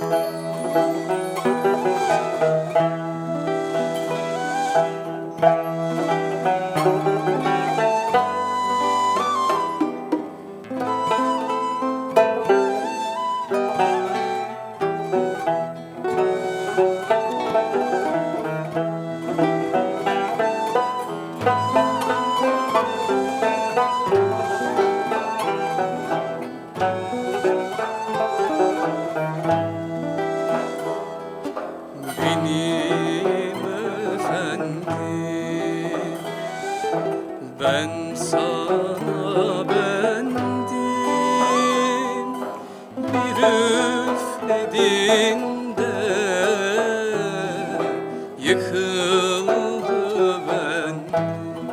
Música sana bendim Bir üfledin Yıkıldı bendim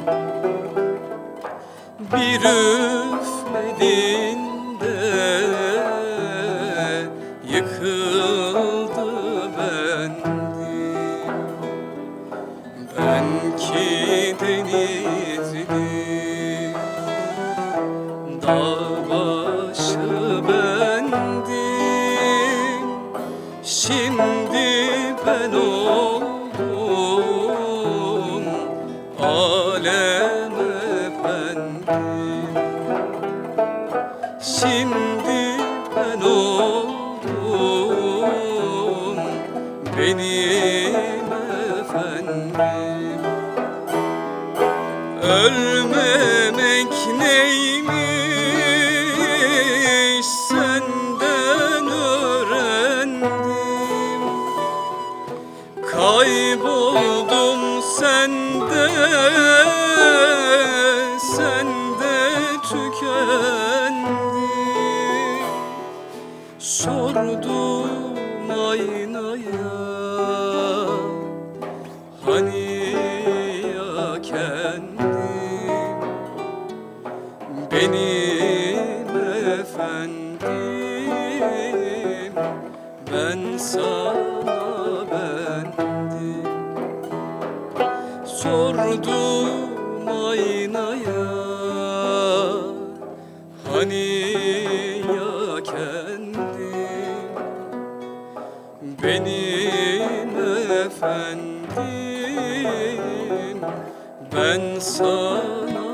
Bir üfledin yıkıldı bendim Ben ki denizli Şimdi ben sende, sende tükendim Sordum aynaya, hani ya kendim Benim efendim, ben sana Sordum aynaya. Hani ya kendim Benim efendim Ben sana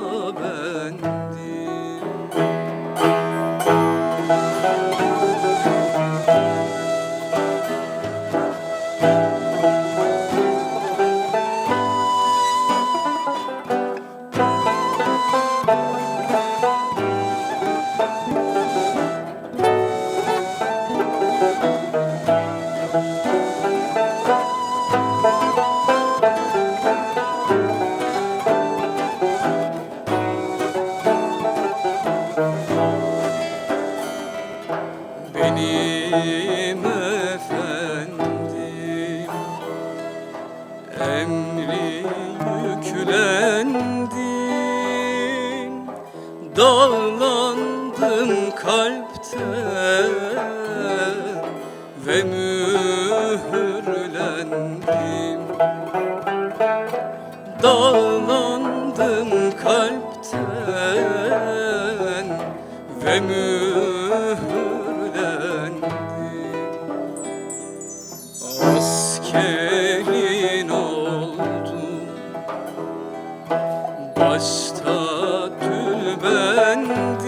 Emri yüklendim Dağlandım kalpten Ve mühürlendim Dağlandım kalpten Ve mühürlendim Başta tülbendim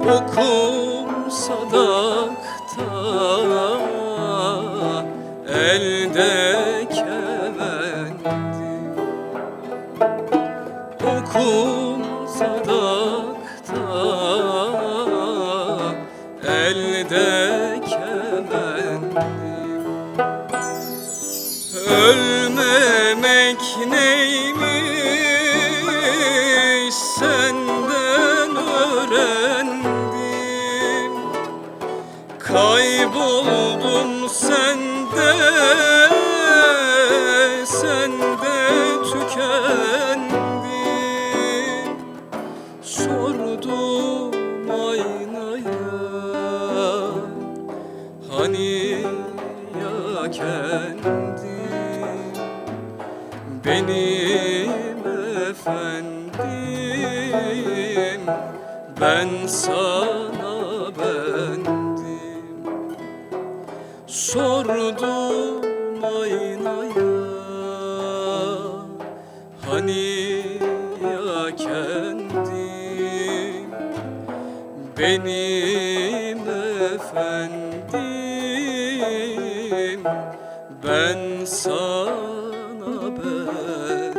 Okum sadakta Kayboldum sende, sende tükendim Sordum aynaya, hani ya kendim benim efendim Ben sana sordum aynaya Hani ya kendim Benim efendim Ben sana ben